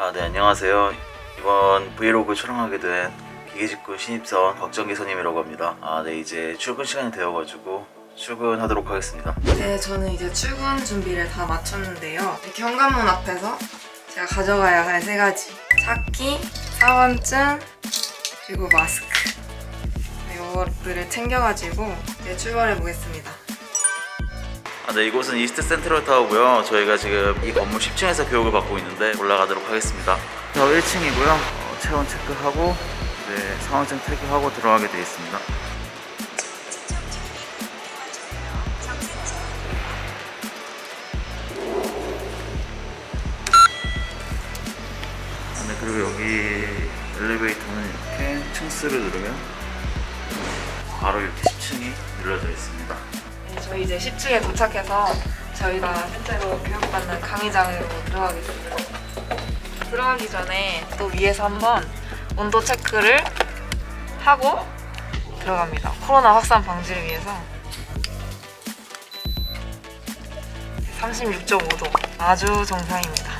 아, 네, 안녕하세요. 이번 브이로그 촬영하게 된 기계직군 신입사원 박정기 선임이라고 합니다. 아, 네, 이제 출근 시간이 되어가지고 출근하도록 하겠습니다. 네, 저는 이제 출근 준비를 다 마쳤는데요. 현관문 앞에서 제가 가져가야 할 세 가지. 차키, 사원증, 그리고 마스크. 이것들을 챙겨가지고 이제 출발해 보겠습니다. 아, 네, 이곳은 이스트 센트럴 타워고요. 저희가 지금 이 건물 10층에서 교육을 받고 있는데 올라가도록 하겠습니다. 저 1층이고요. 체온 체크하고 네, 상황증 태그하고 들어가게 되어 있습니다. 아, 네, 그리고 여기 엘리베이터는 이렇게 층수를 누르면 바로 이렇게 10층이 눌러져 있습니다. 네, 저희 이제 10층에 도착해서 저희가 실제로 교육받는 강의장으로 들어가겠습니다. 들어가기 전에 또 위에서 한번 온도 체크를 하고 들어갑니다. 코로나 확산 방지를 위해서 36.5도 아주 정상입니다.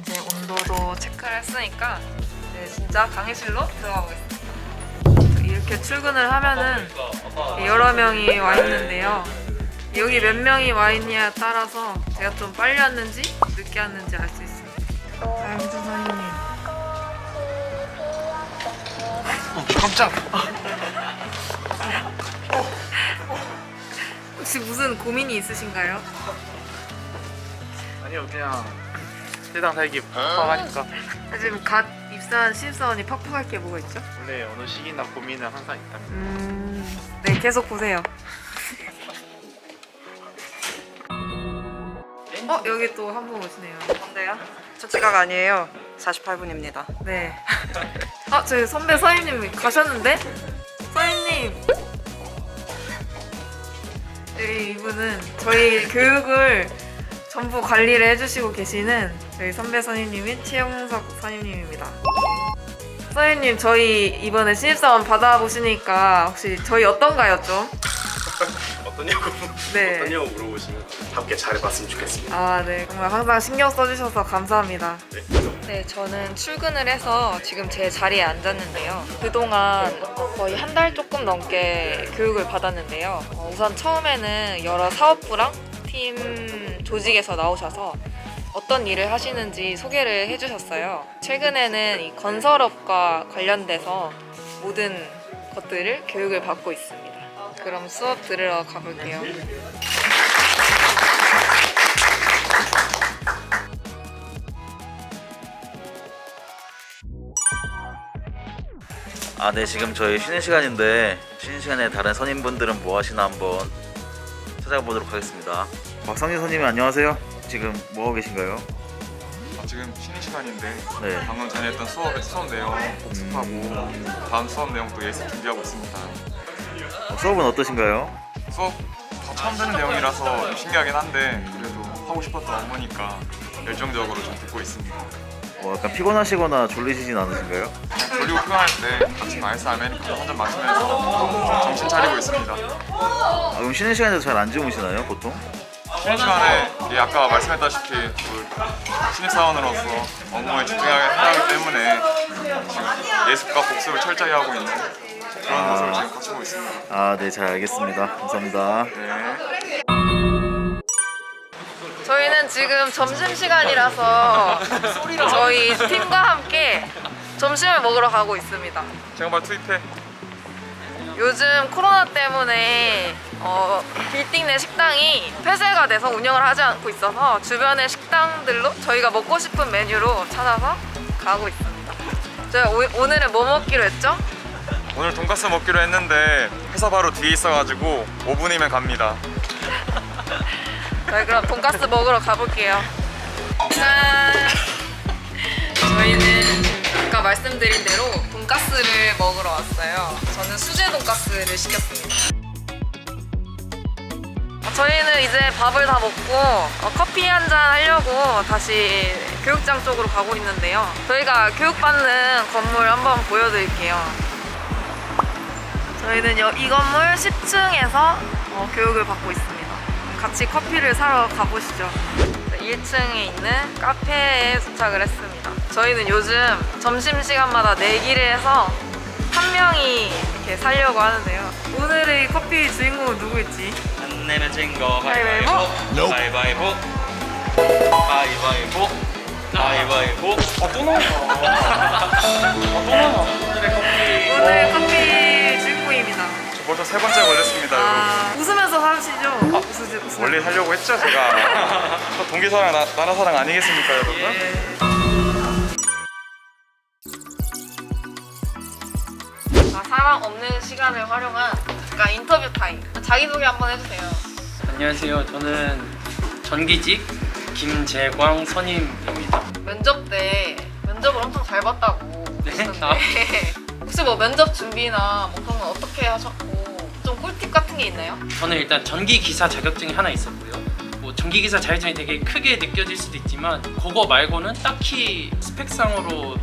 이제 온도도 체크를 했으니까 이제 진짜 강의실로 들어가 보겠습니다. 이렇게 출근을 하면은 여러 명이 와 있는데요. 여기 몇 명이 와 있냐에 따라서 제가 좀 빨리 왔는지 늦게 왔는지 알 수 있습니다. 양주 선생님. 깜짝 혹시 무슨 고민이 있으신가요? 아니요 그냥 세상 살기 팍팍하니까 지금 갓 입사한 신입사원이 팍팍할 게 뭐가 있죠? 원래 어느 시기나 고민은 항상 있다 음, 네 계속 보세요. 어 여기 또 한 분 오시네요. 뭔데요? 저 지각 아니에요. 48분입니다. 네. 아, 저희 선배 서임님 가셨는데? 서임님. 네, 이분은 저희 교육을 전부 관리를 해주시고 계시는 저희 선배 선임님인 최영석 선임님입니다. 선임님, 저희 이번에 신입사원 받아보시니까 혹시 저희 어떤가요, 좀? 어떠냐고 네. 어떠냐고 물어보시면 답게 잘해봤으면 좋겠습니다. 아, 네. 정말 항상 신경 써주셔서 감사합니다. 네. 네, 저는 출근을 해서 지금 제 자리에 앉았는데요. 그동안 거의 한 달 조금 넘게 교육을 받았는데요. 어, 우선 처음에는 여러 사업부랑 팀 조직에서 나오셔서 어떤 일을 하시는지 소개를 해주셨어요. 최근에는 이 건설업과 관련돼서 모든 것들을 교육을 받고 있습니다. 그럼 수업 들으러 가볼게요. 아, 네, 지금 저희 쉬는 시간인데 쉬는 시간에 다른 선임분들은 뭐 하시나 한번 찾아보도록 하겠습니다. 박성진 선임님 안녕하세요. 지금 뭐 하고 계신가요? 아, 지금 쉬는 시간인데 네. 방금 전에 했던 수업 수업 내용 복습하고 다음 수업 내용 또 예습 준비하고 있습니다. 어, 수업은 어떠신가요? 수업 다 처음 듣는 내용이라서 좀 신기하긴 한데 그래도 하고 싶었던 업무니까 열정적으로 좀 듣고 있습니다. 뭐 약간 피곤하시거나 졸리시진 않으신가요? 그냥 졸리고 피곤할 때 아침 아이스 아메리카노 한 잔 마시면서 좀 정신 차리고 있습니다. 아, 그럼 쉬는 시간에도 잘 안 주무시나요, 보통? 쉬는 시간에 예, 아까 말씀했다시피 그 신입사원으로서 업무에 집중해야 하기 때문에 지금 예습과 복습을 철저히 하고 있는 그런 모습을 지금 거치고 있습니다. 아, 네, 잘 알겠습니다. 감사합니다. 네. 저희는 지금 점심시간이라서 저희 팀과 함께 점심을 먹으러 가고 있습니다. 제가 말 투입해. 요즘 코로나 때문에 어, 빌딩 내 식당이 폐쇄가 돼서 운영을 하지 않고 있어서 주변의 식당들로 저희가 먹고 싶은 메뉴로 찾아서 가고 있습니다. 저희 오, 오늘은 뭐 먹기로 했죠? 오늘 돈가스 먹기로 했는데 회사 바로 뒤에 있어가지고 5분이면 갑니다. 저희 그럼 돈가스 먹으러 가볼게요. 짠! 저희는 아까 말씀드린 대로 돈가스를 먹으러 왔어요. 저는 수제 돈가스를 시켰습니다. 어, 저희는 이제 밥을 다 먹고 어, 커피 한 잔 하려고 다시 교육장 쪽으로 가고 있는데요. 저희가 교육받는 건물 한번 보여드릴게요. 저희는 여- 이 건물 10층에서 교육을 받고 있습니다. 같이 커피를 사러 가보시죠. 1층에 있는 카페에 도착을 했습니다. 저희는 요즘 점심시간마다 내기를 해서 한 명이 이렇게 살려고 하는데요. 오늘의 커피 주인공은 누구였지? 안 내면 진거 가위바위보? 가위바위보 가위바위보 가위바위보 아또 나와 오늘 커피 주인공입니다. 저 벌써 세 번째 걸렸습니다 아, 웃으면서 사시죠? 웃으지, 웃으면서. 여러분 원래 하려고 했죠 제가 저 동기사랑 나, 나라사랑 아니겠습니까 여러분? 자, 사람 없는 시간을 활용한 약간 인터뷰 타임. 자기소개 한번 해주세요. 안녕하세요. 저는 전기직 김재광 선임입니다. 면접 때 면접을 엄청 잘 봤다고 네? 하셨는데 아. 혹시 뭐 면접 준비나 뭐 그런 건 어떻게 하셨고 좀 꿀팁 같은 게 있나요? 저는 일단 전기 기사 자격증이 하나 있었고요. 뭐 전기 기사 자격증이 되게 크게 느껴질 수도 있지만 그거 말고는 딱히 스펙상으로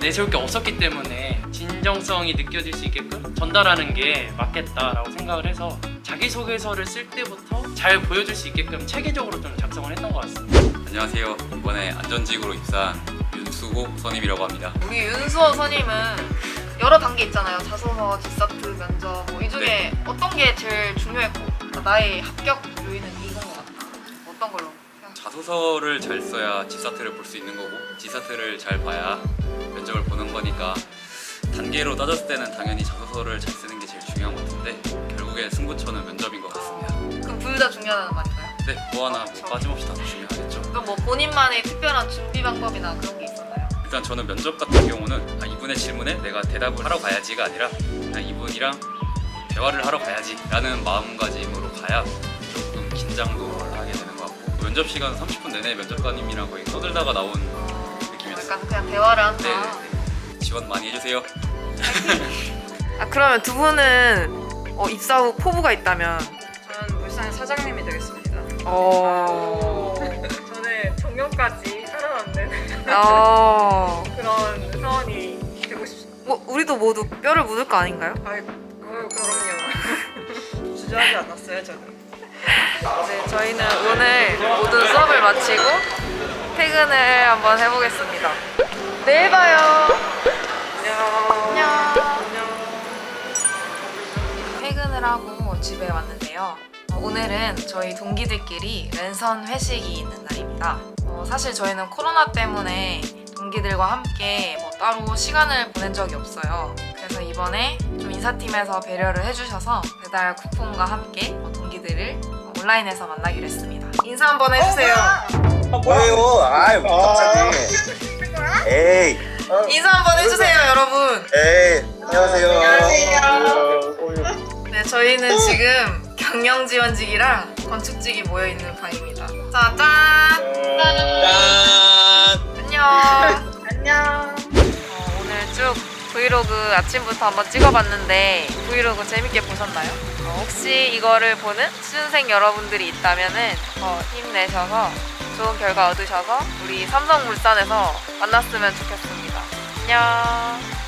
내세울 게 없었기 때문에 진정성이 느껴질 수 있게끔 전달하는 게 맞겠다라고 생각을 해서 자기소개서를 쓸 때부터 잘 보여줄 수 있게끔 체계적으로 좀 작성을 했던 것 같습니다. 안녕하세요. 이번에 안전직으로 입사한 윤수고 선임이라고 합니다. 우리 윤수호 선임은 여러 단계 있잖아요. 자소서, 디서트, 면접 뭐 이 중에 네. 어떤 게 제일 중요했고 나의 합격 요인은 이건 것 같다. 어떤 걸로? 자소서를 잘 써야 지사트를 볼 수 있는 거고 지사트를 잘 봐야 면접을 보는 거니까 단계로 따졌을 때는 당연히 자소서를 잘 쓰는 게 제일 중요한 것 같은데 결국엔 승부처는 면접인 것 같습니다. 그럼 둘 다 중요하다는 말인가요? 네, 뭐 하나 뭐 빠짐없이 다 중요하겠죠. 그럼 뭐 본인만의 특별한 준비 방법이나 그런 게? 일단 저는 면접 같은 경우는 아, 이분의 질문에 내가 대답을 하러 가야지가 아니라 그냥 이분이랑 대화를 하러 가야지 라는 마음가짐으로 가야 조금 긴장도 덜 하게 되는 것 같고 면접 시간 30분 내내 면접관님이랑 거의 떠들다가 나온 느낌이었어요 약간 그냥 대화를 한다. 네, 네. 지원 많이 해주세요 아 그러면 두 분은 어, 입사 후 포부가 있다면 저는 물산 사장님이 되겠습니다. 어... 저는 정년까지 살아남는 어... 그런 사원이 되고 싶습니다. 뭐 우리도 모두 뼈를 묻을 거 아닌가요? 아이고, 그럼요. 주저하지 않았어요, 저는. 네, 저희는 오늘 모든 수업을 마치고 퇴근을 한번 해보겠습니다. 내일 봐요. 안녕. 퇴근을 하고 집에 왔는데요. 어, 오늘은 저희 동기들끼리 랜선 회식이 있는 날입니다. 어, 사실 저희는 코로나 때문에 동기들과 함께 뭐 따로 시간을 보낸 적이 없어요. 그래서 이번에 좀 인사팀에서 배려를 해주셔서 배달 쿠폰과 함께 어, 동기들을 어, 온라인에서 만나기로 했습니다. 인사 한번 해주세요. 뭐예요? 아이 갑자기. 에이, 인사 한번 해주세요, 여러분. 에이. 안녕하세요. 네, 저희는 지금 경영 지원직이랑 건축직이 모여 있는 방입니다. 자, 짠! 브이로그 아침부터 한번 찍어봤는데 브이로그 재밌게 보셨나요? 어, 혹시 이거를 보는 수준생 여러분들이 있다면은 더 힘내셔서 좋은 결과 얻으셔서 우리 삼성물산에서 만났으면 좋겠습니다. 안녕.